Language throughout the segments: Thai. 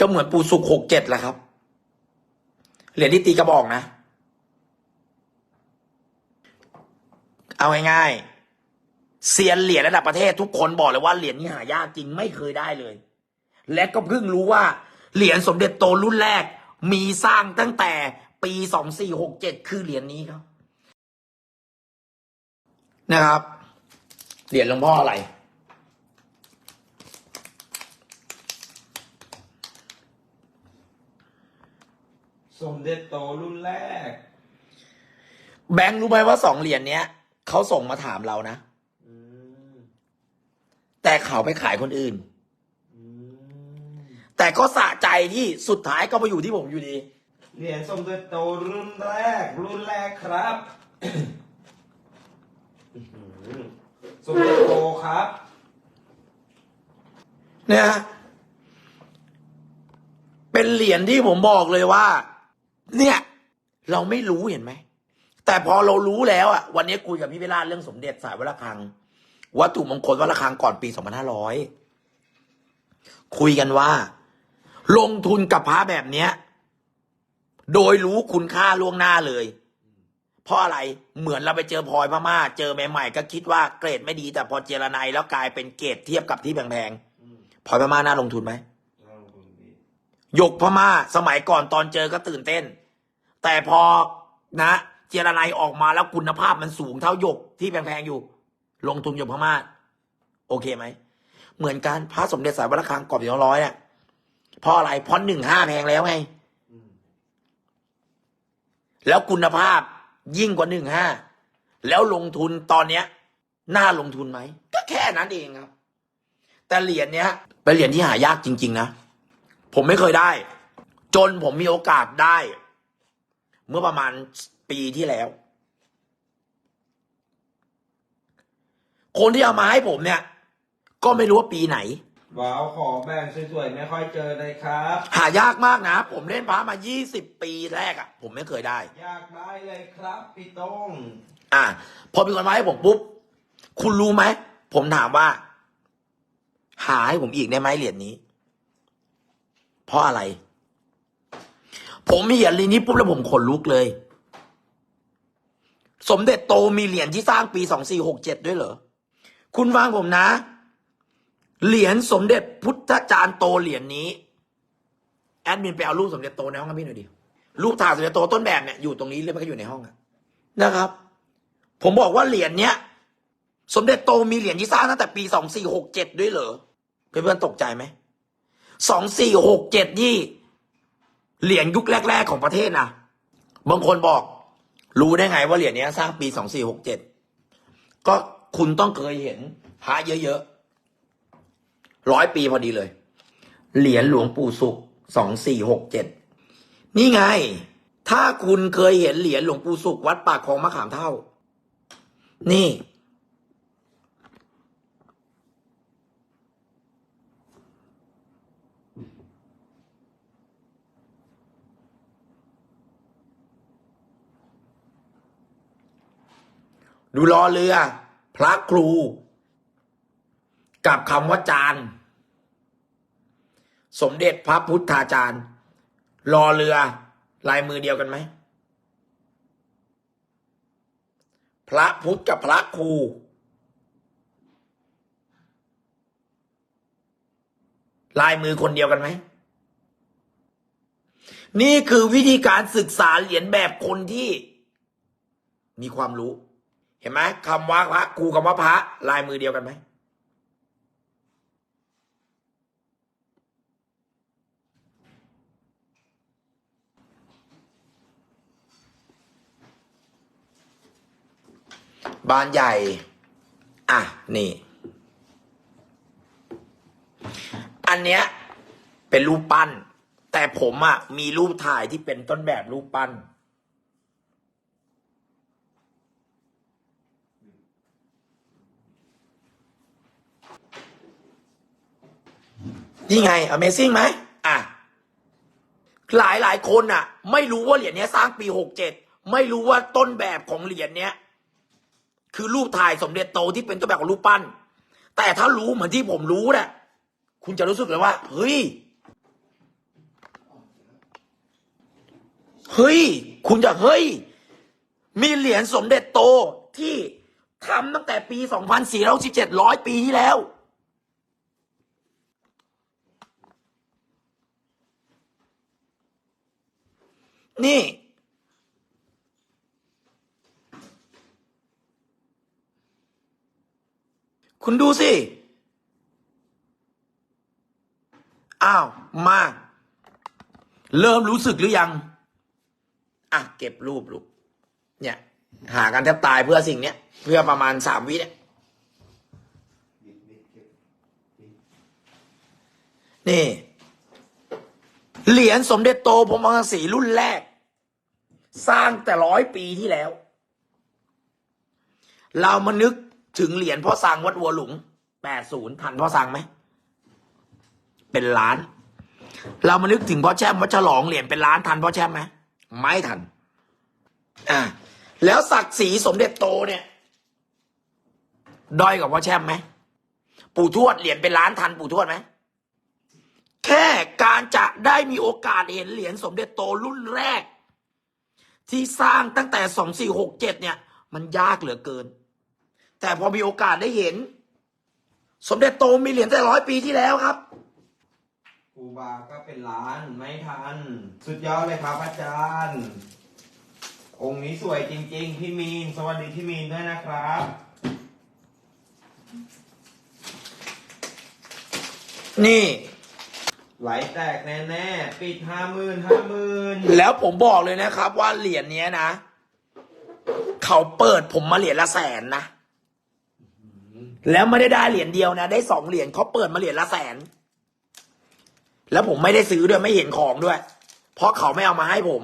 ก็เหมือนปูสุกหกเจ็ดแหละครับ เหรียญที่ตีกระบอกนะ เอาง่ายๆเซียนเหรียญระดับประเทศทุกคนบอกเลยว่าเหรียญนี้หายากจริงไม่เคยได้เลย และก็เพิ่งรู้ว่า เหรียญสมเด็จโตรุ่นแรก มีสร้างตั้งแต่ปีสองสี่หกเจ็ดคือเหรียญนี้ครับ นะครับ เหรียญหลวงพ่ออะไร สมเด็จโตรุ่นแรก แบงค์รู้ไหมว่าสองเหรียญเนี้ยเขาส่งมาถามเรานะ อืมแต่เขาไปขายคนอื่น อืมแต่ก็สะใจที่สุดท้ายก็มาอยู่ที่ผมอยู่ดี เหรียญสมเด็จโตรุ่นแรก รุ่นแรกครับอื้อหือสมเด็จโตครับ เนี่ยฮะเป็นเหรียญที่ผมบอกเลยว่า เนี่ย เราไม่รู้เห็นไหม แต่พอเรารู้แล้วอะ วันนี้คุยกับพี่เวลาเรื่องสมเด็จสายวัดระฆัง วัตถุมงคลวัดระฆังก่อนปีสองพันห้าร้อยคุยกันว่า ลงทุนกับพระแบบเนี้ย โดยรู้คุณค่าล่วงหน้าเลย เพราะอะไรเหมือนเราไปเจอพลอยพม่า เจอใหม่ๆก็คิดว่าเกรดไม่ดีแต่พอเจรไนแล้วกลายเป็นเกรดเทียบกับที่แพงๆพลอยพม่าน่าลงทุนไหม ยกพม่าสมัยก่อนตอนเจอก็ตื่นเต้น แต่พอนะ เจรไนออกมาแล้วคุณภาพมันสูงเท่าหยกที่แพงๆอยู่ ลงทุนยกพม่าโอเคไหม เหมือนกันพระสมเด็จสายวัดระฆังกรอบสี่ร้อยเนี่ยเพราะอะไรเพราะหนึ่งห้าแพงแล้วไงอืมแล้วคุณภาพยิ่งกว่าหนึ่งห้าแล้วลงทุนตอนเนี้ยน่าลงทุนไหม ก็แค่นั้นเองครับ แต่เหรียญเนี้ยเป็นเหรียญที่หายากจริง ๆ นะ ผมไม่เคยได้ จนผมมีโอกาสได้ เมื่อประมาณปีที่แล้ว คนที่เอามาให้ผมเนี่ย ก็ไม่รู้ว่าปีไหน ว้าวขอแบ่งสวยๆไม่ค่อยเจอเลยครับ หายากมากนะ ผมเล่นพระมา 20 ปีแรกอะ่ะ ผมไม่เคยได้ อยากได้เลยครับพี่โต้งอะพอมีคนมาให้ผมปุ๊บ คุณรู้ไหม ผมถามว่า หาให้ผมอีกได้ไหมเหรียญนี้ เพราะอะไร ผมมีเหรียญเหรียญนี้ปุ๊บแล้วผมขนลุกเลย สมเด็จโตมีเหรียญที่สร้างปีสองสี่หกเจ็ดด้วยเหรอ คุณฟังผมนะ เหรียญสมเด็จพุทธจารย์โตเหรียญนี้ แอดมินไปเอารูปสมเด็จโตในห้องพี่หน่อยดิรูปถ่ายสมเด็จโตต้นแบบเนี่ยอยู่ตรงนี้เลยมันก็อยู่ในห้องอะนะครับ ผมบอกว่าเหรียญเนี้ยสมเด็จโตมีเหรียญที่สร้างตั้งแต่ปีสองสี่หกเจ็ดด้วยเหรอเพื่อนๆตกใจไหม สองสี่หกเจ็ดนี่เหรียญยุคแรก ๆ ของประเทศนะบางคนบอก รู้ได้ไงว่าเหรียญนี้สร้างปีสองสี่หกเจ็ดก็คุณต้องเคยเห็นพระเยอะๆร้อยปีพอดีเลย เหรียญหลวงปู่สุขสองสี่หกเจ็ดนี่ไง ถ้าคุณเคยเห็นเหรียญหลวงปู่สุขวัดปากคลองมะขามเท่า นี่ ดูรอเรือ พระครู กับคำว่าจานสมเด็จพระพุทธาจารย์ รอเรือ ลายมือเดียวกันไหม พระพุทธกับพระครู ลายมือคนเดียวกันไหม นี่คือวิธีการศึกษาเหรียญแบบคนที่ มีความรู้ เห็นไหมคำว่าพระครูคำว่าพระ ลายมือเดียวกันไหมบานใหญ่ อะ นี่ อันเนี้ยเป็นรูปปั้น แต่ผมอะ่ะ มีรูปถ่ายที่เป็นต้นแบบรูปปั้น นี่ไง Amazing ไหมอะหลายหลายคนอะ ไม่รู้ว่าเหรียญเนี้ยสร้างปีหกเจ็ดไม่รู้ว่าต้นแบบของเหรียญเนี้ย คือรูปถ่ายสมเด็จโตที่เป็นต้นแบบของรูปปั้น แต่ถ้ารู้เหมือนที่ผมรู้เนี่ยคุณจะรู้สึกเลยว่า เฮ้ยเฮ้ย คุณจะเฮ้ย มีเหรียญสมเด็จโตที่ทำตั้งแต่ปี 2417ร้อยปีที่แล้ว นี่ คุณดูสิ อ้าว มา เริ่มรู้สึกหรือยัง อะ เก็บรูปลูกเนี่ย หากันแทบตายเพื่อสิ่งเนี้ย เพื่อประมาณสามวิเนี่ยนี่ รียญสมเด็จโตพรมรังสีรุ่นแรก สร้างแต่ร้อยปีที่แล้ว เรามานึกถึงเหรียญพ่อสังวัดวัวหลุงแปดศูนย์ทันพ่อสังไหม เป็นล้าน เรามานึกถึงพ่อแช่มวัดฉลองเหรียญเป็นล้านทันพ่อแช่มไหมไม่ทัน อ่าแล้วศักดิ์ศรีสมเด็จโตเนี่ยด้อยกับพ่อแช่มไหมปู่ทวดเหรียญเป็นล้านทันปู่ทวดไหม แค่การจะได้มีโอกาสเห็นเหรียญสมเด็จโตรุ่นแรก ที่สร้างตั้งแต่สองสี่หกเจ็ดเนี่ย มันยากเหลือเกิน แต่พอมีโอกาสได้เห็น สมเด็จโตมีเหรียญแต่ร้อยปีที่แล้วครับครูบาก็เป็นล้านไม่ทัน สุดยอดเลยครับอาจารย์ องค์นี้สวยจริง ๆ พี่มีน สวัสดีพี่มีนด้วยนะครับนี่ ไหลแตกแน่ๆ ปิดห้าหมื่นห้าหมื่นแล้วผมบอกเลยนะครับ ว่าเหรียญเนี้ยนะ เขาเปิดผมมาเหรียญละแสนนะ แล้วไม่ได้ได้เหรียญเดียวนะ ได้สองเหรียญเขาเปิดมาเหรียญละแสน แล้วผมไม่ได้ซื้อด้วยไม่เห็นของด้วย เพราะเขาไม่เอามาให้ผม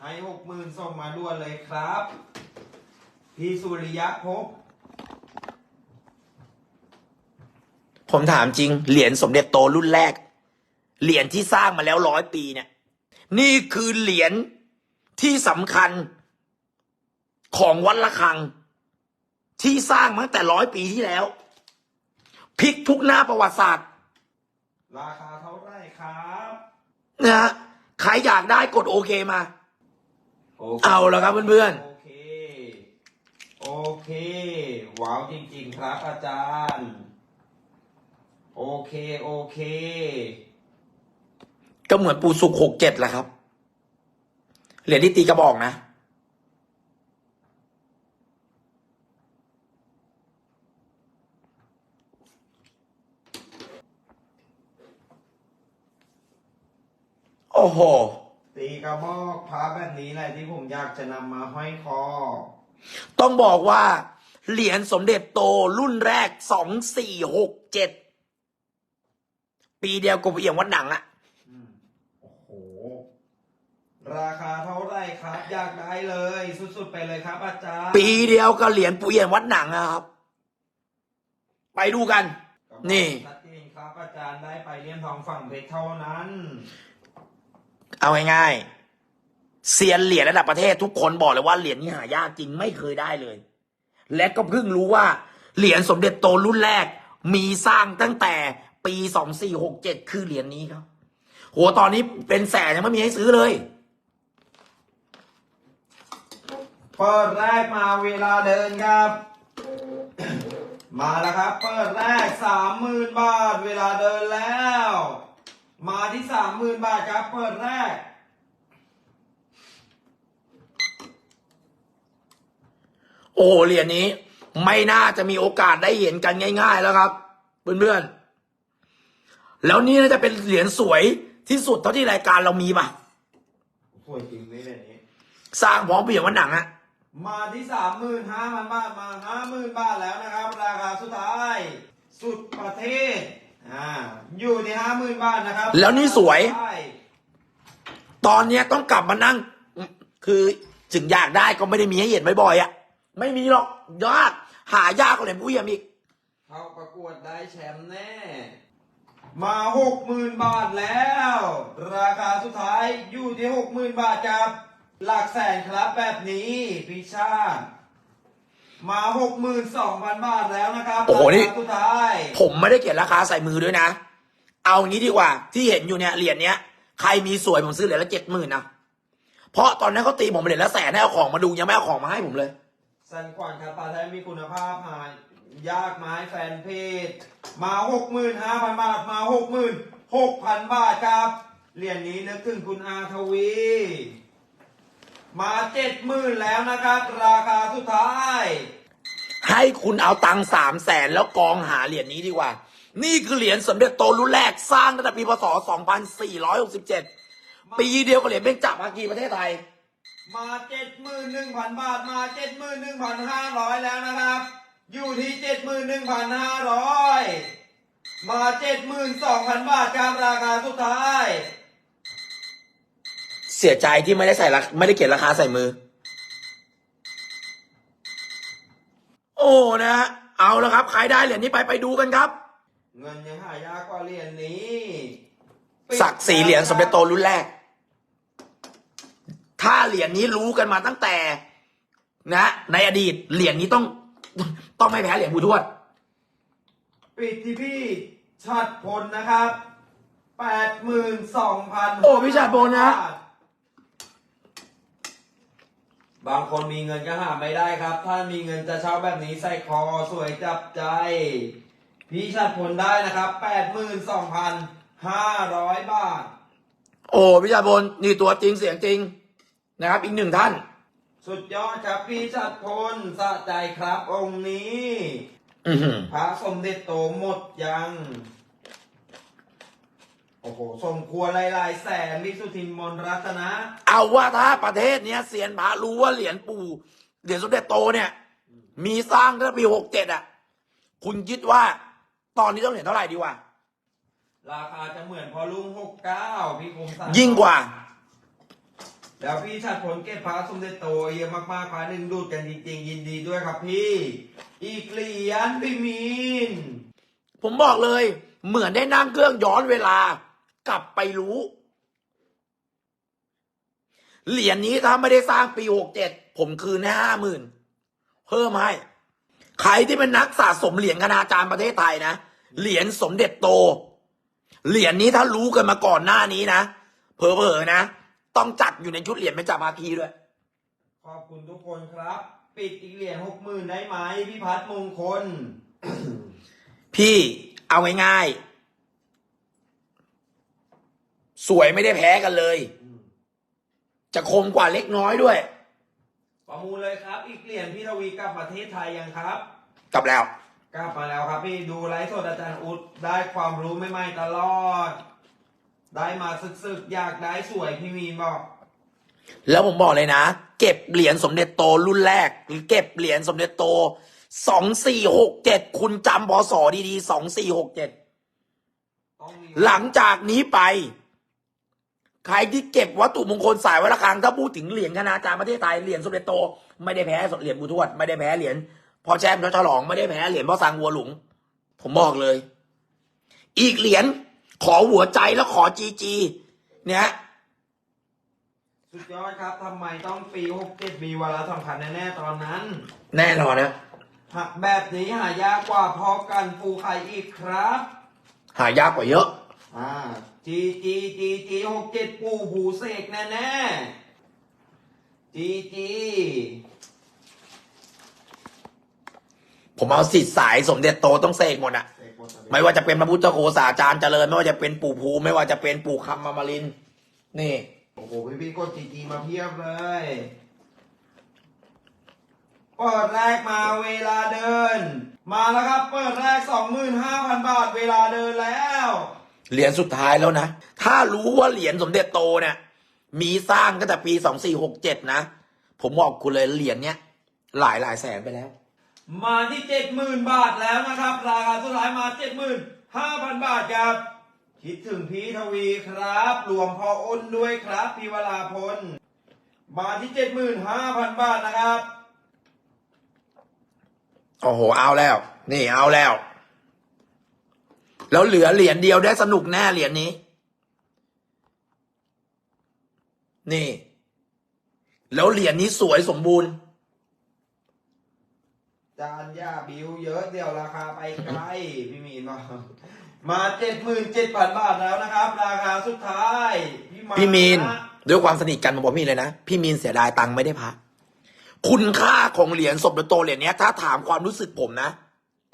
ให้หกหมื่นส่งมาด่วนเลยครับ พี่สุริยะภพบ ผมถามจริง เหรียญสมเด็จโตรุ่นแรก เหรียญที่สร้างมาแล้วร้อยปีเนี่ย นี่คือเหรียญที่สำคัญของวัดละคัง ที่สร้างมาตั้งแต่ร้อยปีที่แล้วพลิกทุกหน้าประวัติศาสตร์ ราคาเท่าไหร่ครับนะฮะใครอยากได้กดโอเคมา โคเอาละครับเพื่อนโอเค โอเค ว้าวจริงๆครับอาจารย์ โอเค โอเค ก็เหมือนปูสุกหกเจ็ดแหละครับ เหรียญที่ตีกระบอกนะ โอ้โห ตีกระบอกพระแบบนี้แหละที่ผมอยากจะนำมาห้อยคอ ต้องบอกว่า เหรียญสมเด็จโตรุ่นแรกสองสี่หกเจ็ด ปีเดียวกับเอี่ยมวัดหนังอะอืมโอ้โห ราคาเท่าไหร่ครับ อยากได้เลย สุดๆไปเลยครับ อาจารย์ปีเดียวกับเหรียญปู่เอี่ยมวัดหนังอะครับ ไปดูกันกระบอกนี่ ชัดเจนครับ อาจารย์ได้ไปเลี่ยมทองฝั่งเพชรเท่านั้น เอาง่ายๆเซียนเหรียญระดับประเทศทุกคนบอกเลยว่าเหรียญนี้หายากจริงไม่เคยได้เลย และก็เพิ่งรู้ว่า เหรียญสมเด็จโตรุ่นแรก มีสร้างตั้งแต่ ปีสองสี่หกเจ็ดคือเหรียญนี้ครับโหตอนนี้เป็นแสนยังไม่มีให้ซื้อเลย เปิดแรกมาเวลาเดินครับ มาแล้วครับ เปิดแรกสามหมื่นบาท เวลาเดินแล้ว มาที่สามหมื่นบาทครับ เปิดแรกโอ้โหเหรียญนี้ ไม่น่าจะมีโอกาสได้เห็นกันง่าย ๆ แล้วครับ เพื่อนๆ แล้วนี่น่าจะเป็นเหรียญสวยที่สุดเท่าที่รายการเรามีป่ะสวยจริงไม่เลยนี้สร้างพร้อมเปี่ยมวัดหนังอะมาที่สามหมื่นห้าพันบาทมาห้าหมื่นบาทแล้วนะครับ ราคาสุดท้าย สุดประเทศอ่าอยู่ที่ห้าหมื่นบาทนะครับแล้วนี่สวย ใช่ตอนเนี้ยต้องกลับมานั่ง คือถึงอยากได้ก็ไม่ได้มีให้เห็นบ่อยๆอะไม่มีหรอกยากหายากกว่าเหรียญผู้เยี่ยมอีก เข้าประกวดได้แชมป์แน่ มาหกหมื่นบาทแล้ว ราคาสุดท้ายอยู่ที่หกหมื่นบาทครับ หลักแสนครับแบบนี้พิชาติมาหกหมื่นสองพันบาทแล้วนะครับโอ้โหนี่ ราคาสุดท้าย ผมไม่ได้เขียนราคาใส่มือด้วยนะ เอางี้ดีกว่า ที่เห็นอยู่เนี่ยเหรียญเนี้ยใครมีสวยผมซื้อเหรียญละเจ็ดหมื่นนะ เพราะตอนนั้นเขาตีผมเหรียญละแสนให้เอาของมาดูยังไม่เอาของมาให้ผมเลย สันขวัญครับปลาแท้มีคุณภาพหา ยากไม้แฟนเพจมาหกหมื่นห้าพันบาทมาหกหมื่นหกพันบาทครับเหรียญนี้นึกถึงคุณอาทวี มาเจ็ดหมื่นแล้วนะครับ ราคาสุดท้าย ให้คุณเอาตังสามแสนแล้วกองหาเหรียญนี้ดีกว่า นี่คือเหรียญสมเด็จโตรุ่นแรกสร้างตั้งแต่ปีพศ 2467 ปีเดียวกับเหรียญเบญจภาคีประเทศไทย มาเจ็ดหมื่นหนึ่งพันบาทมาเจ็ดหมื่นหนึ่งพันห้าร้อยแล้วนะครับ อยู่ที่เจ็ดหมื่นหนึ่งพันห้าร้อยมาเจ็ดหมื่นสองพันบาทครับราคาสุดท้าย เสียใจที่ไม่ได้ใส่ราไม่ได้เขียนราคาใส่มือ โอ้นะฮะเอาแล้วครับ ใครได้เหรียญนี้ไปไปดูกันครับ เงินยังหายากกว่าเหรียญนี้ศักดิ์ศรีเหรียญสมเด็จโตรุ่นแรก ถ้าเหรียญนี้รู้กันมาตั้งแต่ นะ ในอดีตเหรียญนี้ต้อง ต้องไม่แพ้เหรียญปู่ทวด ปิดที่พี่ชัดพลนะครับแปดหมื่นสองพันโอ้พี่ชัดพลนะ บางคนมีเงินก็หาไม่ได้ครับ ถ้ามีเงินจะเช่าแบบนี้ใส่คอสวยจับใจ พี่ชัดพลได้นะครับแปดหมื่นสองพันห้าร้อยบาท โอ้พี่ชาบนนี่ตัวจริงเสียงจริงนะครับ อีกหนึ่งท่าน สุดยอดครับพี่ชัดพลสะใจครับองค์นี้อือหือพระสมเด็จโตหมดยัง โอ้โหสมควรหลายๆแสนวิสุทินมนต์รัตนะ เอาว่าถ้าประเทศเนี้ยเซียนพระรู้ว่าเหรียญปู่เหรียญสมเด็จโตเนี่ย มีสร้างตั้งแต่ปีหกเจ็ดอะ คุณคิดว่า ตอนนี้ต้องเหรียญเท่าไหร่ดีวะราคาจะเหมือนพอลุงหกเก้าพี่คมสันยิ่งกว่า แล้วพี่ชัดผลเก็บพระสมเด็จโตเยอะมากๆพระหนึ่งดูดกันจริงๆ ยินดีด้วยครับพี่ อีกเหรียญพี่มีน ผมบอกเลย เหมือนได้นั่งเครื่องย้อนเวลากลับไปรู้ เหรียญนี้ถ้าไม่ได้สร้างปีหกเจ็ดผมคืนให้ห้าหมื่นเพิ่มให้ใครที่เป็นนักสะสมเหรียญคณาจารย์ประเทศไทยนะเหรียญสมเด็จโต เหรียญนี้ถ้ารู้กันมาก่อนหน้านี้นะเผลอๆนะ ต้องจัดอยู่ในชุดเหรียญเป็นจ่าภาคีด้วย ขอบคุณทุกคนครับ ปิดอีกเหรียญหกหมื่นได้ไหมพี่พัฒน์มงคล พี่เอาง่ายๆสวยไม่ได้แพ้กันเลย จะคมกว่าเล็กน้อยด้วย ประมูลเลยครับ อีกเหรียญพี่ทวีกลับประเทศไทยยังครับ กลับแล้ว กลับมาแล้วครับพี่ดูไลฟ์สดอาจารย์อุดได้ความรู้ใหม่ๆตลอด ได้มาศึกๆ อยากได้สวยพี่มีนบอก แล้วผมบอกเลยนะ เก็บเหรียญสมเด็จโตรุ่นแรก หรือเก็บเหรียญสมเด็จโตสองสี่หกเจ็ดคุณจำพศดีๆสองสี่หกเจ็ดต้องมีหลังจากนี้ไป ใครที่เก็บวัตถุมงคลสายวัดระฆังถ้าพูดถึงเหรียญคณาจารย์ประเทศไทยเหรียญสมเด็จโต ไม่ได้แพ้เหรียญบุทวดไม่ได้แพ้เหรียญพ่อแชมป์ฉลองไม่ได้แพ้เหรียญพ่อสังวัวหลวงผมบอกเลย อีกเหรียญ ขอหัวใจแล้วขอจีจีเนี่ยสุดยอดครับทำไมต้องปีหกเจ็ดมีวาระสำคัญแน่ๆตอนนั้นแน่นอนนะหากแบบนี้หายากกว่าพอกันฟูไข่อีกครับ หายากกว่าเยอะ อ่าจีจีจีจีหกเจ็ดปูผูเสกแน่แน่ๆจีจีผมเอาสิทธิ์สายสมเด็จโตต้องเสกหมดอะ เสกหมดเลยไม่ว่าจะเป็นพระพุทธโฆษาจารย์เจริญ ไม่ว่าจะเป็นปู่ภูไม่ว่าจะเป็นปู่คำมามารินทร์นี่ โอ้โหพี่พี่ๆกดจีจีมาเพียบเลยเปิดแรกมาเวลาเดิน มาแล้วครับ เปิดแรกสองหมื่นห้าพันบาทเวลาเดินแล้ว เหรียญสุดท้ายแล้วนะ ถ้ารู้ว่าเหรียญสมเด็จโตเนี่ย มีสร้างตั้งแต่ปีสองสี่หกเจ็ดนะ ผมบอกคุณเลยเหรียญเนี้ยหลายหลายแสนไปแล้ว มาที่เจ็ดหมื่นบาทแล้วนะครับ ราคาสุดท้ายมาเจ็ดหมื่นห้าพันบาทครับ คิดถึงพี่ทวีครับรวมพ่ออ้นด้วยครับพี่วราพลมาที่เจ็ดหมื่นห้าพันบาทนะครับ โอ้โห เอาแล้ว นี่เอาแล้ว แล้วเหลือเหรียญเดียวได้สนุกแน่เหรียญนี้ นี่ แล้วเหรียญนี้สวยสมบูรณ์ จานย่าบิวเยอะเดี๋ยวราคาไปไกลพี่มีนบอกมาเจ็ดหมื่นเจ็ดพันบาทแล้วนะครับ ราคาสุดท้ายพี่มาพี่มีนด้วยความสนิทกันผมบอกพี่เลยนะ พี่มีนเสียดายตังค์ไม่ได้พักคุณค่าของเหรียญสมเด็จโตเหรียญเนี้ย ถ้าถามความรู้สึกผมนะ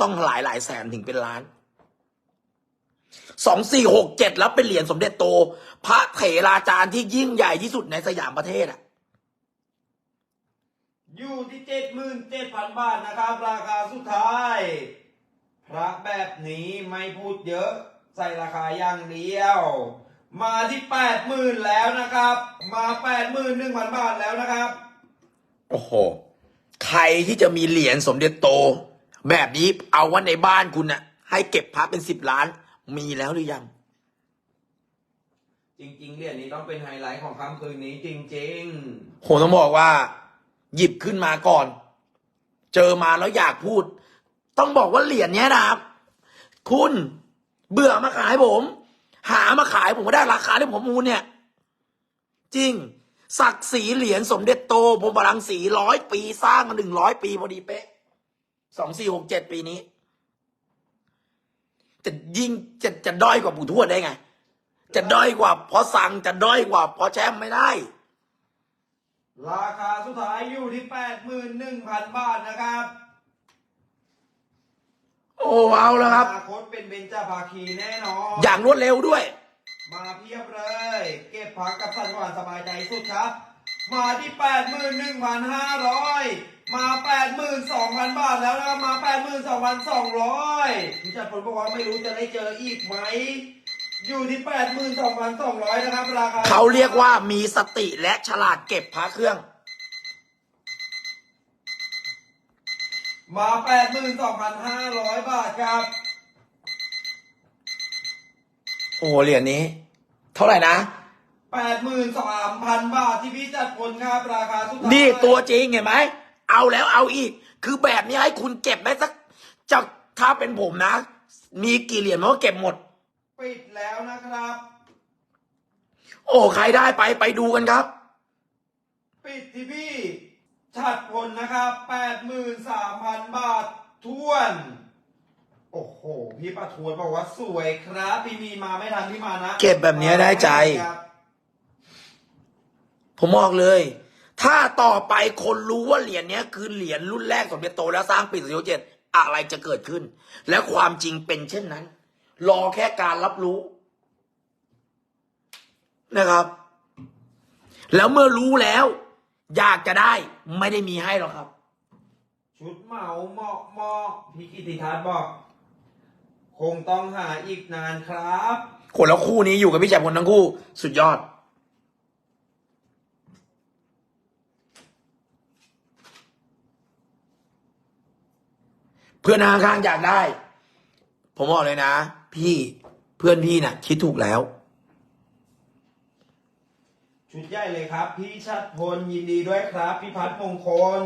ต้องหลายหลายแสนถึงเป็นล้านสองสี่หกเจ็ดแล้วเป็นเหรียญสมเด็จโต พระเถราจารย์ที่ยิ่งใหญ่ที่สุดในสยามประเทศอะ อยู่ที่เจ็ดหมื่นเจ็ดพันบาทนะครับ ราคาสุดท้าย พระแบบนี้ไม่พูดเยอะ ใส่ราคาอย่างเดียว มาที่แปดหมื่นแล้วนะครับ มาแปดหมื่นหนึ่งพันบาทแล้วนะครับ โอ้โห ใครที่จะมีเหรียญสมเด็จโต แบบนี้เอาไว่าในบ้านคุณน่ะ ให้เก็บพระเป็นสิบล้าน มีแล้วหรือยัง จริงๆเหรียญนี้ต้องเป็นไฮไลท์ของค่ำคืนนี้จริงผมต้องบอกว่า หยิบขึ้นมาก่อน เจอมาแล้วอยากพูด ต้องบอกว่าเหรียญเนี้ยนะครับ คุณเบื่อมาขายผม หามาขายผมก็ได้ราคาที่ผมมูลเนี่ย จริง ศักดิ์ศรีเหรียญสมเด็จโตพรหมรังสีร้อยปีสร้างมาหนึ่งร้อยปีพอดีเป๊ะสองสี่หกเจ็ดปีนี้จะยิ่งจะจะด้อยกว่าปู่ทวดได้ไง จะด้อยกว่าพราะสั่งจะด้อยกว่าพราะแชมไม่ได้ ราคาสุดท้ายอยู่ที่แปดหมื่นหนึ่งพันบาทนะครับโอ้เอาแล้วครับ อนาคตเป็นเบญจภาคีแน่นอน อย่างรวดเร็วด้วย มาเพียบเลย เก็บพักกับสันหวานสบายใจสุดครับ มาที่แปดหมื่นหนึ่งพันห้าร้อยมาแปดหมื่นสองพันบาทแล้วนะครับมาแปดหมื่นสองพันสองร้อยพี่จัดผลบอกว่าไม่รู้จะได้เจออีกไหม อยู่ที่แปดหมื่นสองพันสองร้อยนะครับราคาเขาเรียกว่ามีสติและฉลาดเก็บพระเครื่อง มาแปดหมื่นสองพันห้าร้อยบาทครับ โอ้เหรียญนี้ เท่าไหร่นะ แปดหมื่นสามพันบาทที่พี่จัดผลครับราคาสุดท้ายนี่ตัวจริงเห็นไหม เอาแล้วเอาอีก คือแบบนี้ให้คุณเก็บได้สักจะถ้าเป็นผมนะ มีกี่เหรียญมันก็เก็บหมด ปิดแล้วนะครับ โอ้ใครได้ไปไปดูกันครับ ปิดที่พี่ชัดผลนะครับแปดหมื่นสามพันบาททวน โอ้โห พี่ประทวนบอกว่าสวยครับพี่มีมาไม่ทันพี่มานะเก็บแบบเนี้ยได้ใจ ครับผมบอกเลย ถ้าต่อไปคนรู้ว่าเหรียญเนี้ยคือเหรียญรุ่นแรกสมเด็จโตแล้วสร้างปีสี่เจ็ดอะไรจะเกิดขึ้น และความจริงเป็นเช่นนั้น รอแค่การรับรู้นะครับ แล้วเมื่อรู้แล้ว อยากจะได้ไม่ได้มีให้หรอกครับ ชุดเหมาเหมาะเหมาะพี่กิติทัศน์บอก คงต้องหาอีกนานครับคนแล้วคู่นี้อยู่กับพี่แจมคนทั้งคู่ สุดยอด เพื่อนข้างๆอยากได้ ผมบอกเลยนะ พี่เพื่อนพี่น่ะ คิดถูกแล้ว ชุดใหญ่เลยครับ พี่ชัดพลยินดีด้วยครับ พี่พัฒนมงคล